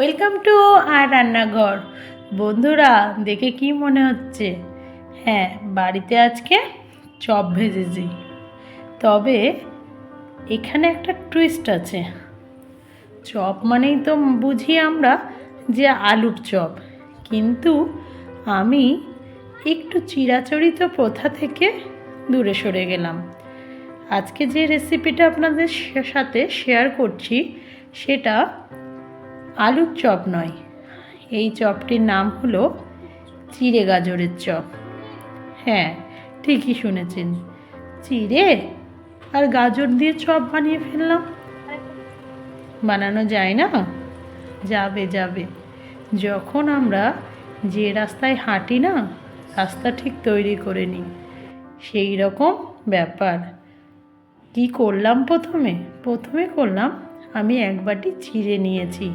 Welcome to আর রান্নাঘর। বন্ধুরা, দেখে কি মনে হচ্ছে? হ্যাঁ বাড়িতে আজকে চপ ভেজেছি। তবে এখানে একটা টুইস্ট আছে। চপ মানেই তো বুঝি আমরা যে আলুর চপ। কিন্তু আমি একটু চিরাচরিত প্রথা থেকে দূরে সরে গেলাম। আজকে যে রেসিপিটা আপনাদের সাথে শেয়ার করছি, সেটা আলুর চপ নয়। এই চপটির নাম হলো চিড়ে গাজরের চপ। হ্যাঁ ঠিকই শুনেছেন। চিড়ে আর গাজর দিয়ে চপ বানিয়ে ফেললাম। বানানো যায় না? যাবে যাবে। যখন আমরা যে রাস্তায় হাঁটি না, রাস্তা ঠিক তৈরি করে নিই। সেই রকম ব্যাপার। কি করলাম প্রথমে? প্রথমে করলাম আমি এক বাটি চিড়ে নিয়েছি।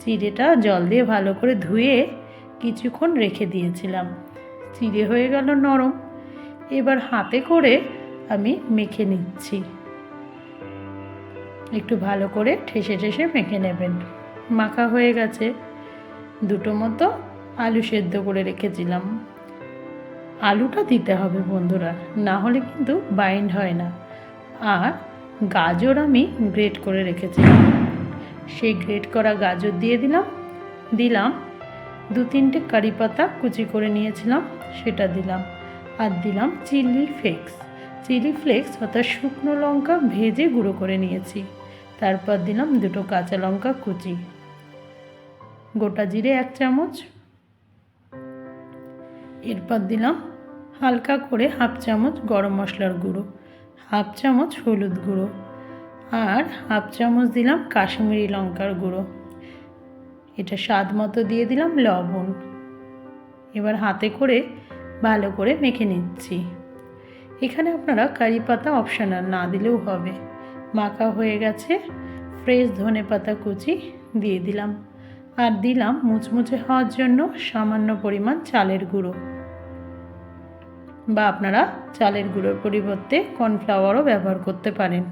চিড়েটা জল দিয়ে ভালো করে ধুয়ে কিছুক্ষণ রেখে দিয়েছিলাম। চিড়ে হয়ে গেল নরম। এবার হাতে করে আমি মেখে নিচ্ছি। একটু ভালো করে ঠেসে ঠেসে মেখে নেবেন। মাখা হয়ে গেছে। দুটো মতো আলু সেদ্ধ করে রেখেছিলাম। আলুটা দিতে হবে বন্ধুরা, না হলে কিন্তু বাইন্ড হয় না। আর গাজর আমি গ্রেট করে রেখেছিলাম। সেই গ্রেট করা গাজর দিয়ে দিলাম। দিলাম। দু তিনটে কারি পাতা কুচি করে নিয়েছিলাম, সেটা দিলাম। আর দিলাম চিলি ফ্লেক্স। চিলি ফ্লেক্স অর্থাৎ শুকনো লঙ্কা ভেজে গুঁড়ো করে নিয়েছি। তারপর দিলাম দুটো কাঁচা লঙ্কা কুচি। গোটা জিরে এক চামচ। এরপর দিলাম হালকা করে হাফ চামচ গরম মশলার গুঁড়ো, হাফ চামচ হলুদ গুঁড়ো আর হাফ চামচ দিলাম কাশ্মীরি লঙ্কার গুঁড়ো। এটা স্বাদ মতো দিয়ে দিলাম লবণ। এবার হাতে করে ভালো করে মেখে নিচ্ছি। এখানে আপনারা কারি পাতা অপশনাল না দিলেও হবে। মাখা হয়ে গেছে, ফ্রেশ ধনে পাতা কুচি দিয়ে দিলাম। আর দিলাম মুচমুচে হওয়ার জন্য সামান্য পরিমাণ চালের গুঁড়ো। বা আপনারা চালের গুঁড়োর পরিবর্তে কর্নফ্লাওয়ারও ব্যবহার করতে পারেন।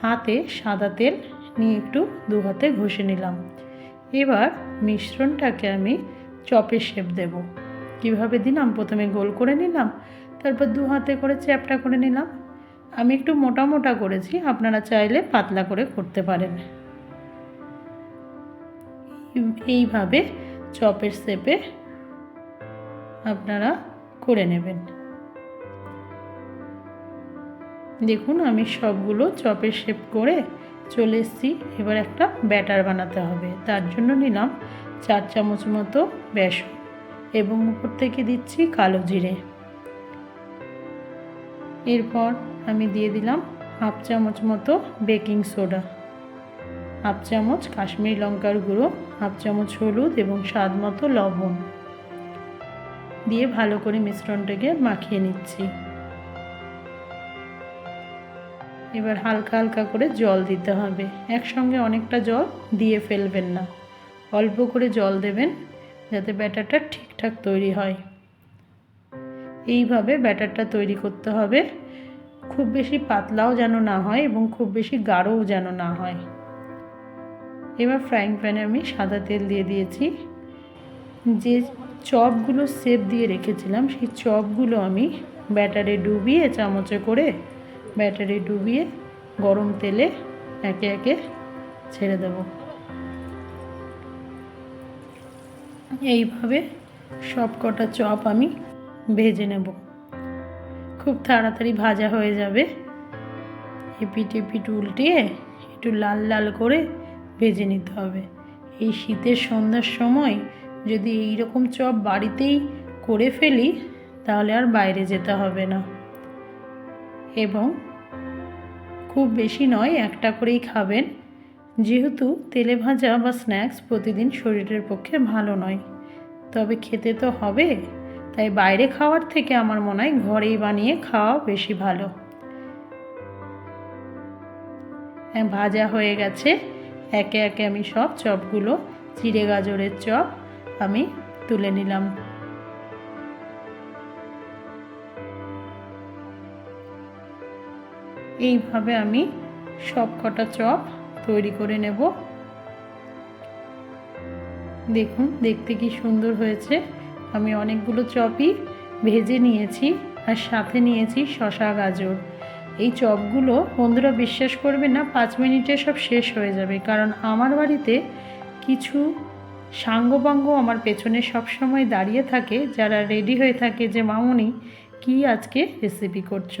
হাতে সাদা তেল নিয়ে একটু দু হাতে ঘষে নিলাম। এবার মিশ্রণটাকে আমি চপের শেপ দেব। কীভাবে দিলাম? প্রথমে গোল করে নিলাম, তারপর দু হাতে করে চ্যাপটা করে নিলাম। আমি একটু মোটা মোটা করেছি, আপনারা চাইলে পাতলা করে করতে পারেন। এইভাবে চপের শেপে আপনারা করে নেবেন। দেখুন, আমি সবগুলো চপের শেপ করে চলে এসেছি। এবার একটা ব্যাটার বানাতে হবে। তার জন্য নিলাম চার চামচ মতো বেসন এবং উপর থেকে দিচ্ছি কালো জিরে। এরপর আমি দিয়ে দিলাম হাফ চামচ মতো বেকিং সোডা, হাফ চামচ কাশ্মীরি লঙ্কার গুঁড়ো, হাফ চামচ হলুদ এবং স্বাদ মতো লবণ। দিয়ে ভালো করে মিশ্রণটাকে মাখিয়ে নিচ্ছি। এবার হালকা হালকা করে জল দিতে হবে। একসঙ্গে অনেকটা জল দিয়ে ফেলবেন না। অল্প করে জল দেবেন যাতে ব্যাটারটা ঠিকঠাক তৈরি হয়। এইভাবে ব্যাটারটা তৈরি করতে হবে। খুব বেশি পাতলাও যেন না হয় এবং খুব বেশি গাঢ়ও যেন না হয়। এবার ফ্রাইং প্যানে আমি সাদা তেল দিয়ে দিয়েছি। যে চপগুলো সেপ দিয়ে রেখেছিলাম, সেই চপগুলো আমি ব্যাটারে ডুবিয়ে চামচে করে ব্যাটারে ডুবিয়ে গরম তেলে একে একে ছেড়ে দেব। এইভাবে সব কটা চপ আমি ভেজে নেব। খুব তাড়াতাড়ি ভাজা হয়ে যাবে। এপিট এপিট উল্টিয়ে একটু লাল লাল করে ভেজে নিতে হবে। এই শীতের সন্ধ্যার সময় যদি এই রকম চপ বাড়িতেই করে ফেলি, তাহলে আর বাইরে যেতে হবে না। এবং খুব বেশি নয় একটা করেই খাবেন। যেহেতু তেলে ভাজা বা স্ন্যাক্স প্রতিদিন শরীরের পক্ষে ভালো নয়। তবে খেতে তো হবে। তাই বাইরে খাওয়ার থেকে আমার মনে হয় ঘরেই বানিয়ে খাওয়া বেশি ভালো। হ্যাঁ, ভাজা হয়ে গেছে। একে একে আমি সব চপগুলো চিড়ে গাজরের চপ আমি তুলে নিলাম। এইভাবে আমি সব কটা চপ তৈরি করে নেব। দেখুন, দেখতে কি সুন্দর হয়েছে। আমি অনেকগুলো চপই ভেজে নিয়েছি আর সাথে নিয়েছি শশা গাজর। এই চপগুলো বন্ধুরা বিশ্বাস করবে না, পাঁচ মিনিটে সব শেষ হয়ে যাবে। কারণ আমার বাড়িতে কিছু সাঙ্গপাঙ্গ আমার পেছনে সব সময় দাঁড়িয়ে থাকে। যারা রেডি হয়ে থাকে যে, মামুনি, কি আজকে রেসিপি করছ?